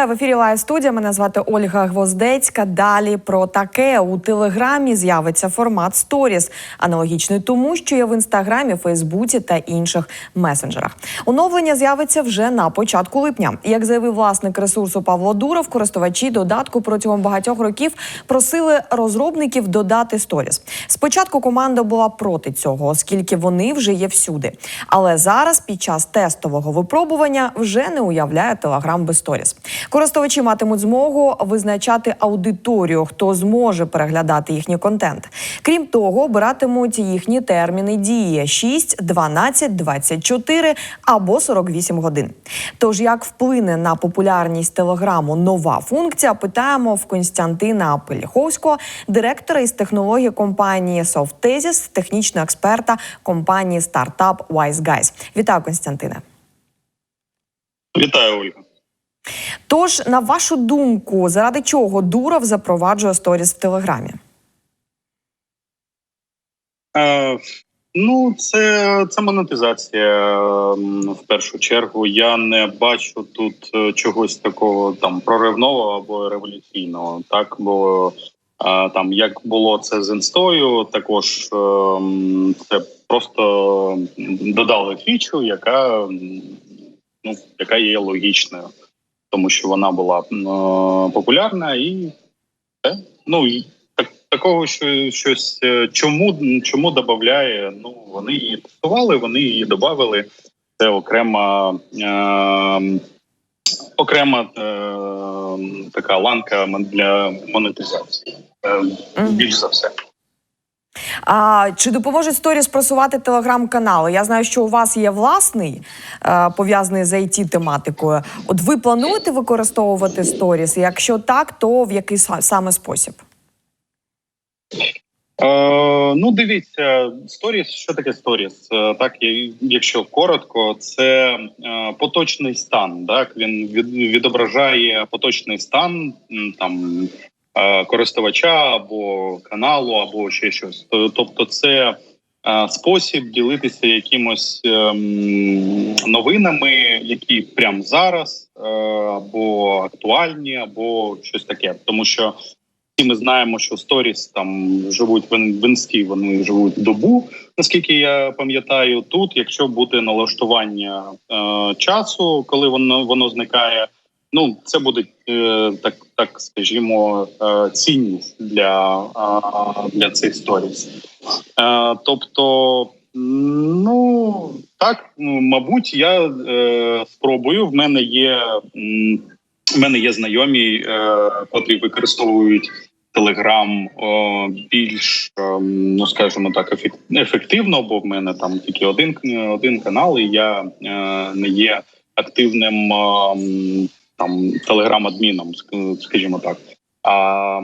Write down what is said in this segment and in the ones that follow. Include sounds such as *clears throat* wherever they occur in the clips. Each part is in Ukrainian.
Вітаю в ефірі Лайв студія. Мене звати Ольга Гвоздецька. Далі про таке у телеграмі з'явиться формат сторіс, аналогічний тому, що є в інстаграмі, Фейсбуці та інших месенджерах. Оновлення з'явиться вже на початку липня. Як заявив власник ресурсу Павло Дуров, користувачі додатку протягом багатьох років просили розробників додати сторіс. Спочатку команда була проти цього, оскільки вони вже є всюди. Але зараз, під час тестового випробування, вже не уявляє телеграм без сторіс. Користувачі матимуть змогу визначати аудиторію, хто зможе переглядати їхній контент. Крім того, обиратимуть їхні терміни дії 6, 12, 24 або 48 годин. Тож як вплине на популярність телеграму нова функція? Питаємо в Константина Пеліховського, директора із технології компанії Softesis, технічного експерта компанії стартап WiseGuys. Вітаю, Константине. Вітаю, Ольга. Тож, на вашу думку, заради чого Дуров запроваджує сторіс в Телеграмі? Е, ну, це, це монетизація в першу чергу. Я не бачу тут е, чогось такого там проривного або революційного. Так, бо е, там як було це з інстою, також е, це просто додали фічу, яка ну, яка є логічною, тому що вона була е, популярна і. Ну і так, такого, що щось е, чому чому додає, ну вони її тестували, вони її додали. Це окрема е, окрема е, така ланка для монетизації. Е, більш за все. А чи допоможе сторіс просувати телеграм-канали? Я знаю, що у вас є власний е, пов'язаний з it тематикою. От ви плануєте використовувати сторіс? Якщо так, то в який саме спосіб? Е, ну, дивіться, сторіс. Що таке сторіс? Е, Так, якщо коротко, це е, поточний стан. Так, він від, відображає поточний стан там користувача або каналу, або ще щось. Тобто, це е, спосіб ділитися якимось ем, новинами, які прямо зараз, е, або актуальні, або щось таке, тому що. Всі ми знаємо, що сторіс там живуть в інсті, вони живуть добу, наскільки я пам'ятаю. Тут, якщо буде налаштування е, часу, коли воно воно зникає, ну це буде е, так, так скажімо, е, цінність для, для цих сторіс. Е, тобто, ну так, ну, мабуть, я спробую. В мене є. в мене є знайомі, котрі використовують Телеграм більш, ну скажімо так, ефек- ефективно, бо в мене там тільки один один канал, і я не є активним там телеграм-адміном, скажімо так. А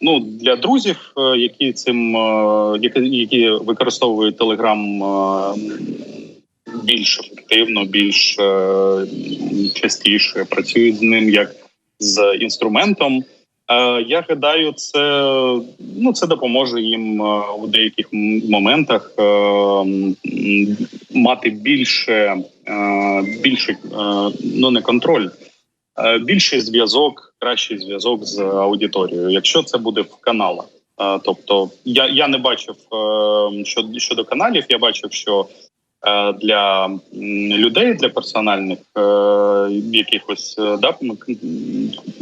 ну для друзів, е, які цим е, які, використовують Телеграм е, більш ефективно, більш частіше працюють з ним як з інструментом. Я гадаю, це ну це допоможе їм у деяких моментах мати більше, більше ну не контроль, більший зв'язок, кращий зв'язок з аудиторією, якщо це буде в каналах. Е, Тобто, я, я не бачив е, щодо, щодо каналів, я бачив, що е, для людей, для персональних е, якихось е, да,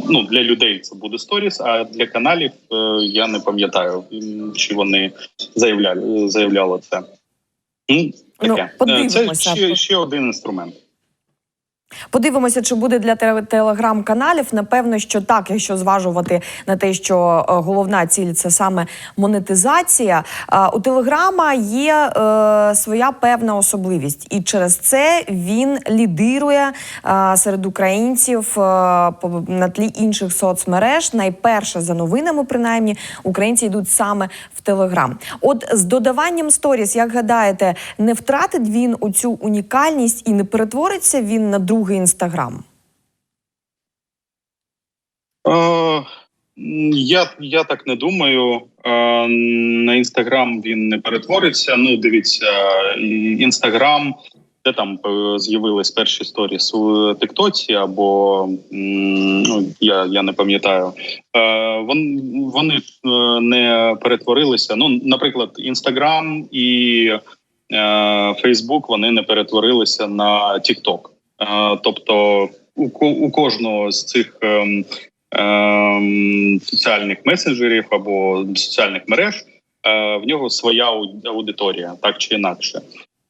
ну, для людей це буде сторіс, а для каналів е, я не пам'ятаю, чи вони заявляли, заявляли це. Ну, Ну, таке. Е, подивимося. це ще, ще один інструмент. Подивимося, чи буде для теле- телеграм-каналів. Напевно, що так, якщо зважувати на те, що е, головна ціль це саме монетизація. У телеграма є е, своя певна особливість, і через це він лідирує е, серед українців е, на тлі інших соцмереж. Найперше за новинами, принаймні, українці йдуть саме в телеграм. От з додаванням сторіс, як гадаєте, не втратить він оцю унікальність і не перетвориться він на другий інстаграм? Е, я, я так не думаю. Е, на інстаграм він не перетвориться. Ну, дивіться, інстаграм де там е, з'явились перші сторіс у Тиктоці, або ну я, я не пам'ятаю. Вон, вони е, не перетворилися. Ну, наприклад, Інстаграм і Фейсбук вони не перетворилися на Тікток. Е, тобто, у, ко- у кожного з цих ем, ем, соціальних месенджерів або соціальних мереж е, в нього своя аудиторія, так чи інакше.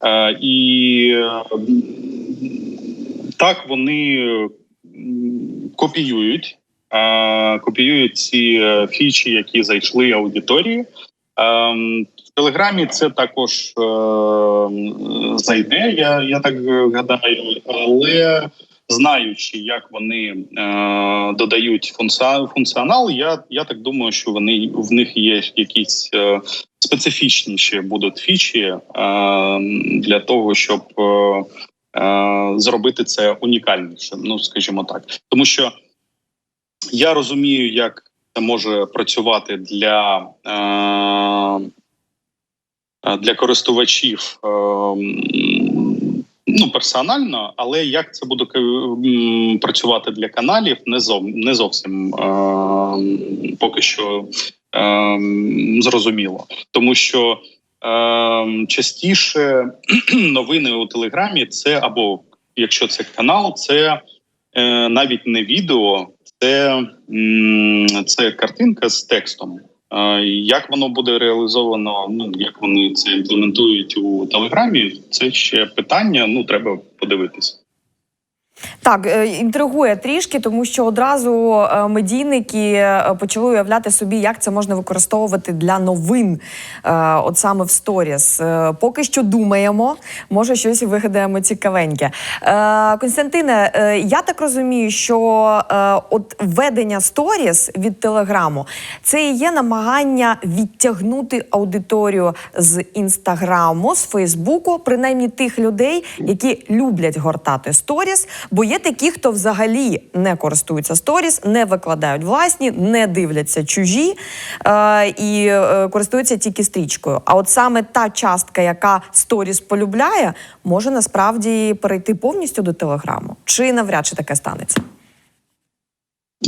Е, і е, так вони копіюють, копіюють ці фічі, які зайшли аудиторії. Телеграмі це також е, зайде, я, я так гадаю, але знаючи, як вони е, додають функціонал, я, я так думаю, що вони в них є якісь е, специфічніші будуть фічі е, для того, щоб е, е, зробити це унікальніше. Ну скажімо так, тому що я розумію, як це може працювати для, е, для користувачів. е, Ну, персонально, але як це буде працювати для каналів, не зов, не зовсім е, поки що е, зрозуміло, тому що частіше *clears throat* новини у Телеграмі це або якщо це канал, це навіть не відео, це, це картинка з текстом. Як воно буде реалізовано? Ну як вони це імплементують у телеграмі? Це ще питання. Ну треба подивитися. Так, е, інтригує трішки, тому що одразу е, медійники е, почали уявляти собі, як це можна використовувати для новин, от саме в сторіс. Поки що думаємо, може щось вигадаємо цікавеньке. Константине, я так розумію, що от ведення сторіс від телеграму це і є намагання відтягнути аудиторію з інстаграму, з Фейсбуку, принаймні тих людей, які люблять гортати сторіс. Бо є такі, хто взагалі не користуються сторіс, не викладають власні, не дивляться чужі е, і е, користуються тільки стрічкою. А от саме та частка, яка сторіс полюбляє, може насправді перейти повністю до телеграму. Чи навряд чи таке станеться?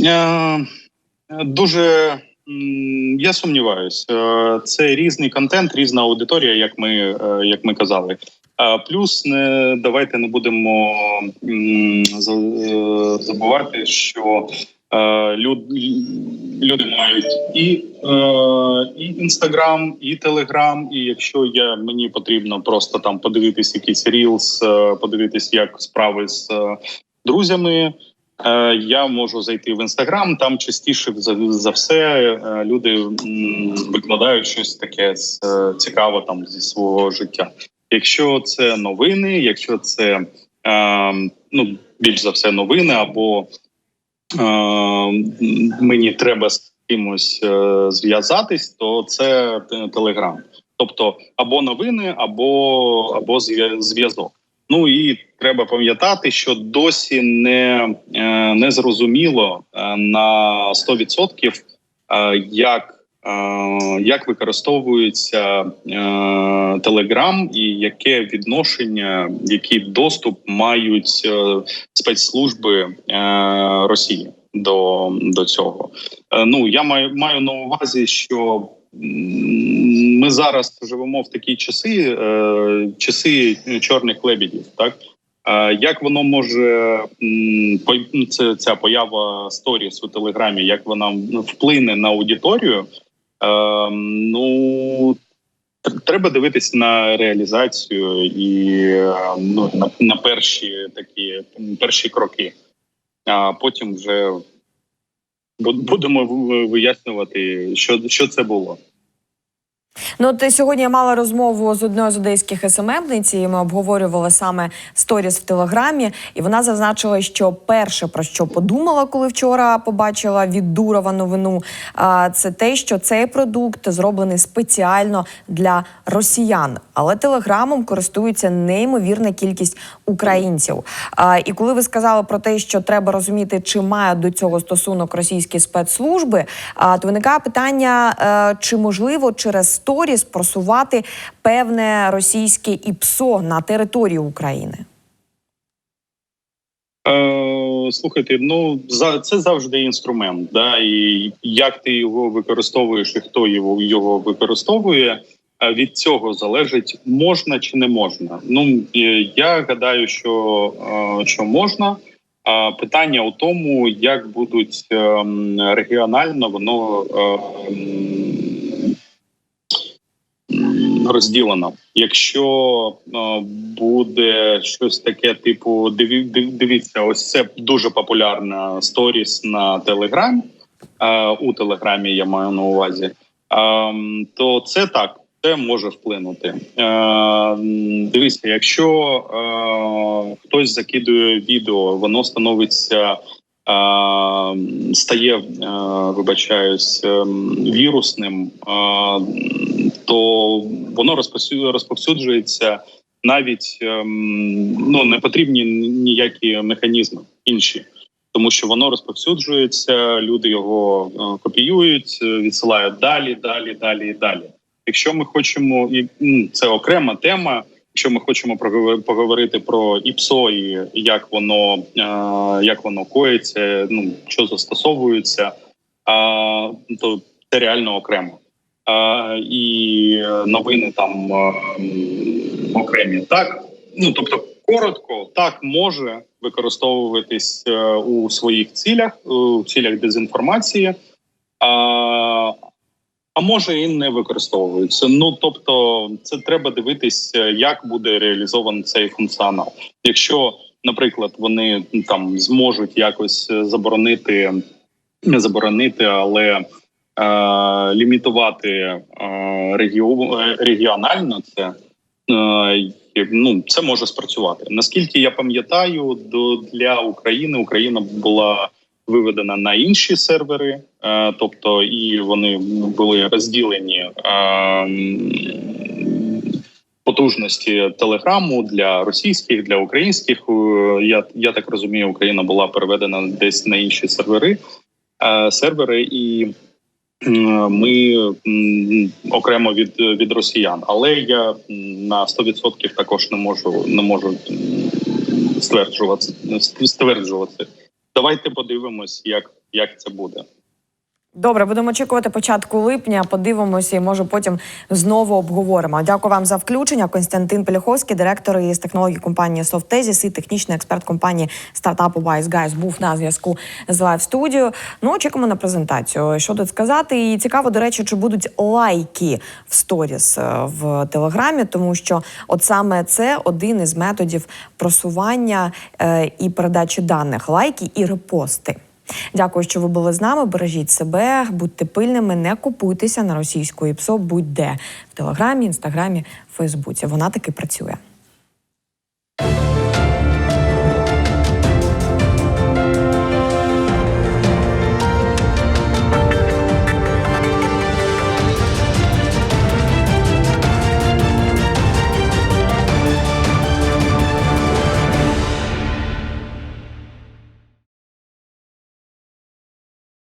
Е, Дуже я сумніваюся. Е, Це різний контент, різна аудиторія, як ми, е, як ми казали. Плюс не давайте не будемо е, забувати, що е, люд, люди мають і, е, і інстаграм, і телеграм. І якщо я мені потрібно просто там подивитись якийсь рілс, подивитись, як справи з друзями. Я можу зайти в інстаграм. Там частіше за, за все люди викладають щось таке цікаве там зі свого життя. Якщо це новини, якщо це е, ну більш за все новини, або е, мені треба з кимось е, зв'язатись, то це телеграм. Тобто або новини, або, або зв'я- зв'язок. Ну і треба пам'ятати, що досі не, е, не зрозуміло е, на 100% е, як, як використовується Телеграм і яке відношення, який доступ мають е, спецслужби е, Росії до, до цього. Е, Ну я маю маю на увазі, що ми зараз живемо в такі часи, часи чорних лебедів, так. Як воно може ну, це ця поява сторіс у телеграмі, як вона вплине на аудиторію? Е, ну треба дивитись на реалізацію і е, ну, на, на перші такі перші кроки, а потім вже будемо вияснювати, що, що це було. Ну, от сьогодні я мала розмову з одною з одеських СММниць, і ми обговорювали саме сторіс в телеграмі. І вона зазначила, що перше про що подумала, коли вчора побачила від Дурова новину, це те, що цей продукт зроблений спеціально для росіян. Але телеграмом користується неймовірна кількість українців. І коли ви сказали про те, що треба розуміти, чи мають до цього стосунок російські спецслужби, то виникає питання, е, чи можливо через сторіс просувати певне російське ІПСО на території України? Е, слухайте, ну за це завжди інструмент, да, і як ти його використовуєш, і хто його його використовує, е, від цього залежить, можна чи не можна. Ну я гадаю, що, е, що можна. А питання у тому, як будуть ем, регіонально воно м, розділено. Якщо е, буде щось таке, типу, диві, дивіться, ось це дуже популярна сторіс на Телеграм. Е, у Телеграмі я маю на увазі. Ем, то це так, це може вплинути. Е, дивіться, якщо е, хтось закидує відео, воно становиться. е, Стає, е, вибачаюсь, ем, вірусним, е, то воно розповсюджується навіть ем, ну не потрібні ніякі механізми інші, тому що воно розповсюджується, люди його е, копіюють, е, відсилають далі, далі, далі і далі. Якщо ми хочемо, і це окрема тема. Якщо ми хочемо поговорити про ІПСО і як воно е, як воно коїться, ну що застосовується, то це реально окремо. А, і новини там окремі. Так, ну тобто, коротко, так може використовуватись е, у своїх цілях, у цілях дезінформації. А, а може і не використовуються. Ну тобто, це треба дивитись, е, як буде реалізований цей функціонал. Якщо, наприклад, вони там зможуть якось е, заборонити, не заборонити, але е, лімітувати е, е, регіонально це. е, Ну, це може спрацювати. Наскільки я пам'ятаю, для України Україна була виведена на інші сервери, е, тобто і вони були розділені е, потужності телеграму для російських, для українських. Е, Я, я так розумію, Україна була переведена десь на інші сервери, е, сервери і. М, Ми окремо від, від росіян, але я на 100% також не можу не можу стверджувати стверджувати. Давайте подивимось, як, як це буде. Добре, будемо очікувати початку липня. Подивимося, і може потім знову обговоримо. Дякую вам за включення. Константин Пеліховський, директор із технологій компанії Softesis і технічний експерт компанії стартапу Wise Guys був на зв'язку з лайв студією. Ну очікуємо на презентацію. Що тут сказати? І цікаво, до речі, чи будуть лайки в сторіс е, в телеграмі, тому що от саме це один із методів просування е, і передачі даних лайки і репости. Дякую, що ви були з нами. Бережіть себе, будьте пильними, не купуйтеся на російську ІПСО будь-де в Телеграмі, Інстаграмі, Фейсбуці. Вона таки працює.